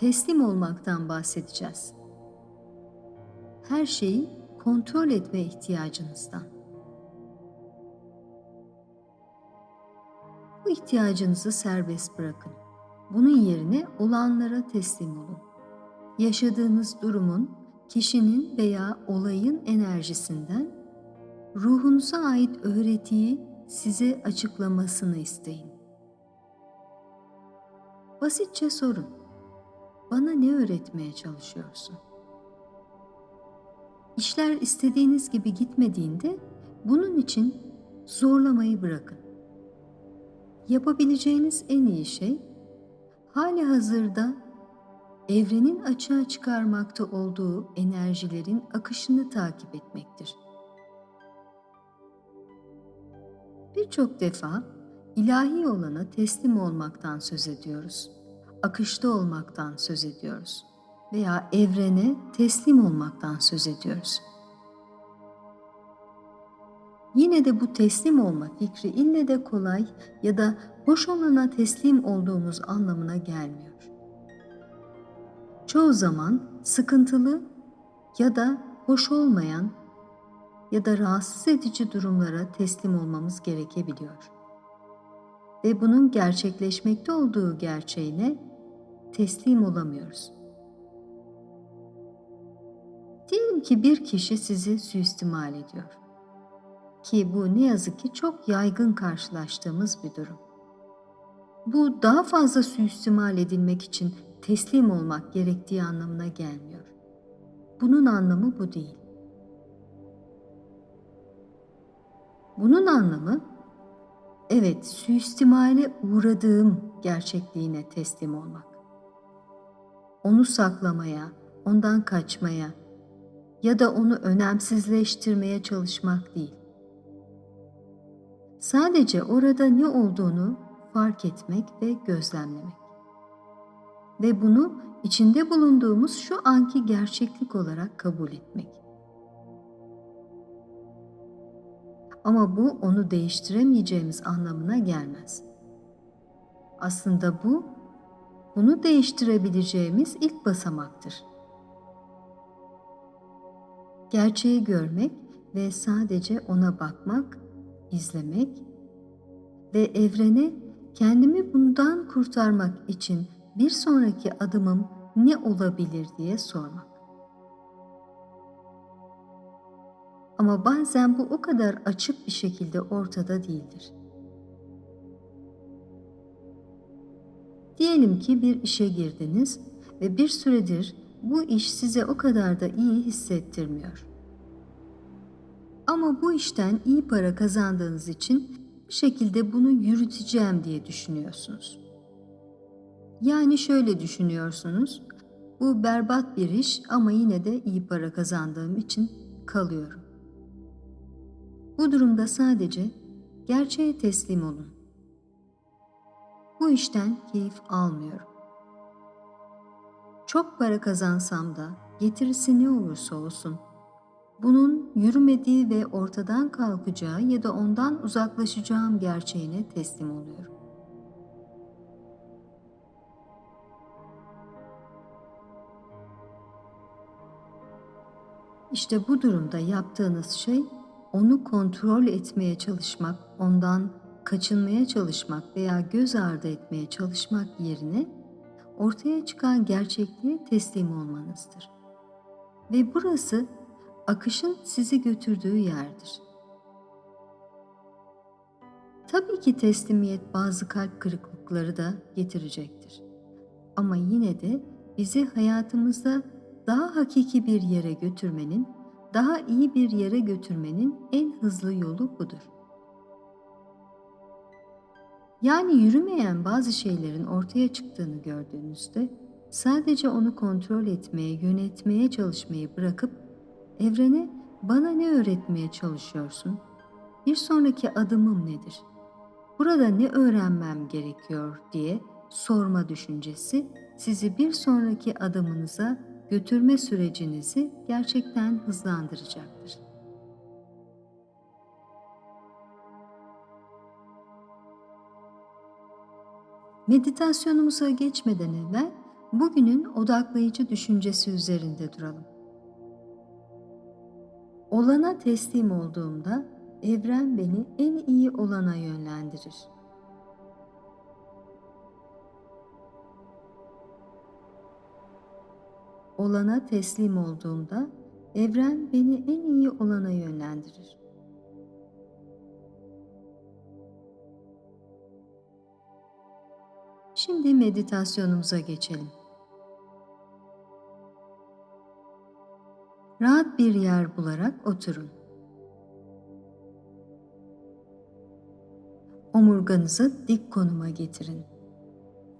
Teslim olmaktan bahsedeceğiz. Her şeyi kontrol etme ihtiyacınızdan. Bu ihtiyacınızı serbest bırakın. Bunun yerine olanlara teslim olun. Yaşadığınız durumun, kişinin veya olayın enerjisinden ruhunuza ait öğretiyi size açıklamasını isteyin. Basitçe sorun. Bana ne öğretmeye çalışıyorsun? İşler istediğiniz gibi gitmediğinde bunun için zorlamayı bırakın. Yapabileceğiniz en iyi şey hali hazırda evrenin açığa çıkarmakta olduğu enerjilerin akışını takip etmektir. Birçok defa ilahi olana teslim olmaktan söz ediyoruz. Akışta olmaktan söz ediyoruz veya evrene teslim olmaktan söz ediyoruz. Yine de bu teslim olma fikri ille de kolay ya da hoş olana teslim olduğumuz anlamına gelmiyor. Çoğu zaman sıkıntılı ya da hoş olmayan ya da rahatsız edici durumlara teslim olmamız gerekebiliyor. Ve bunun gerçekleşmekte olduğu gerçeğine teslim olamıyoruz. Diyelim ki bir kişi sizi suistimal ediyor. Ki bu ne yazık ki çok yaygın karşılaştığımız bir durum. Bu daha fazla suistimal edilmek için teslim olmak gerektiği anlamına gelmiyor. Bunun anlamı bu değil. Bunun anlamı evet suistimale uğradığım gerçekliğine teslim olmak. Onu saklamaya, ondan kaçmaya ya da onu önemsizleştirmeye çalışmak değil. Sadece orada ne olduğunu fark etmek ve gözlemlemek. Ve bunu içinde bulunduğumuz şu anki gerçeklik olarak kabul etmek. Ama bu onu değiştiremeyeceğimiz anlamına gelmez. Aslında bu bunu değiştirebileceğimiz ilk basamaktır. Gerçeği görmek ve sadece ona bakmak, izlemek ve evrene kendimi bundan kurtarmak için bir sonraki adımım ne olabilir diye sormak. Ama bazen bu o kadar açık bir şekilde ortada değildir. Diyelim ki bir işe girdiniz ve bir süredir bu iş size o kadar da iyi hissettirmiyor. Ama bu işten iyi para kazandığınız için bir şekilde bunu yürüteceğim diye düşünüyorsunuz. Yani şöyle düşünüyorsunuz. Bu berbat bir iş ama yine de iyi para kazandığım için kalıyorum. Bu durumda sadece gerçeğe teslim olun. Bu işten keyif almıyorum. Çok para kazansam da getirisi ne olursa olsun bunun yürümediği ve ortadan kalkacağı ya da ondan uzaklaşacağım gerçeğine teslim oluyorum. İşte bu durumda yaptığınız şey onu kontrol etmeye çalışmak, ondan kaçınmaya çalışmak veya göz ardı etmeye çalışmak yerine ortaya çıkan gerçekliğe teslim olmanızdır. Ve burası akışın sizi götürdüğü yerdir. Tabii ki teslimiyet bazı kalp kırıklıkları da getirecektir. Ama yine de bizi hayatımızda daha hakiki bir yere götürmenin, daha iyi bir yere götürmenin en hızlı yolu budur. Yani yürümeyen bazı şeylerin ortaya çıktığını gördüğünüzde sadece onu kontrol etmeye, yönetmeye çalışmayı bırakıp evrene bana ne öğretmeye çalışıyorsun? Bir sonraki adımım nedir? Burada ne öğrenmem gerekiyor diye sorma düşüncesi sizi bir sonraki adımınıza götürme sürecinizi gerçekten hızlandıracaktır. Meditasyonumuza geçmeden evvel bugünün odaklayıcı düşüncesi üzerinde duralım. Olana teslim olduğumda evren beni en iyi olana yönlendirir. Olana teslim olduğumda evren beni en iyi olana yönlendirir. Şimdi meditasyonumuza geçelim. Rahat bir yer bularak oturun. Omurganızı dik konuma getirin.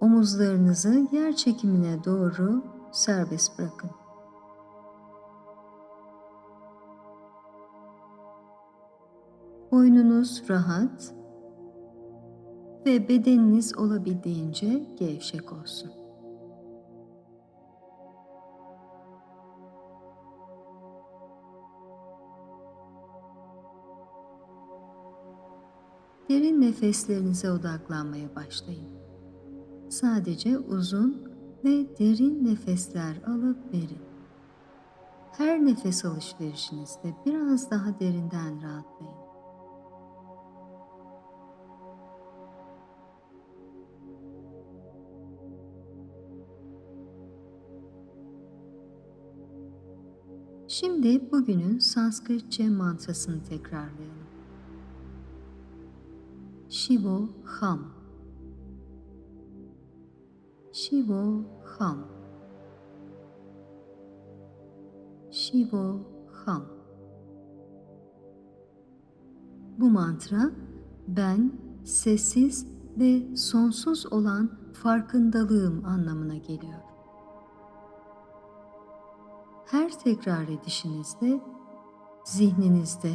Omuzlarınızı yer çekimine doğru serbest bırakın. Boynunuz rahat ve bedeniniz olabildiğince gevşek olsun. Derin nefeslerinize odaklanmaya başlayın. Sadece uzun ve derin nefesler alıp verin. Her nefes alışverişinizde biraz daha derinden rahatlayın. Şimdi bugünün Sanskritçe mantrasını tekrarlayalım. Shivo Ham Shivo Ham Shivo Ham Bu mantra ben sessiz ve sonsuz olan farkındalığım anlamına geliyor. Her tekrar edişinizde zihninizde,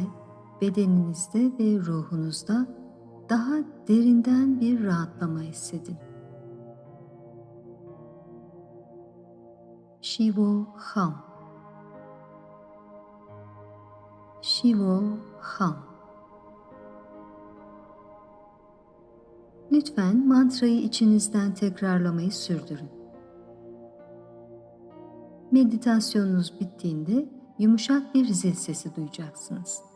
bedeninizde ve ruhunuzda daha derinden bir rahatlama hissedin. Shivo Ham Shivo Ham Lütfen mantrayı içinizden tekrarlamayı sürdürün. Meditasyonunuz bittiğinde yumuşak bir zil sesi duyacaksınız.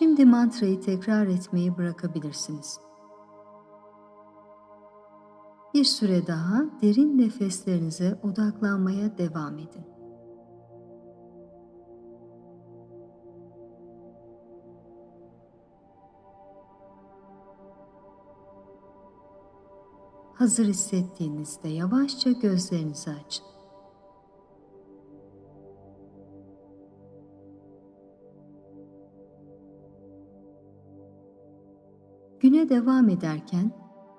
Şimdi mantrayı tekrar etmeyi bırakabilirsiniz. Bir süre daha derin nefeslerinize odaklanmaya devam edin. Hazır hissettiğinizde yavaşça gözlerinizi açın. Devam ederken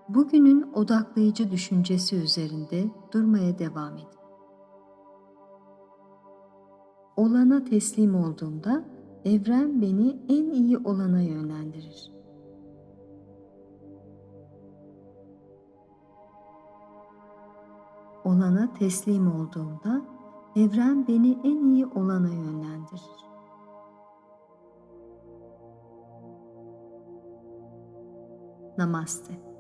bugünün odaklayıcı düşüncesi üzerinde durmaya devam edin. Olana teslim olduğumda evren beni en iyi olana yönlendirir. Olana teslim olduğumda evren beni en iyi olana yönlendirir. ナマステ。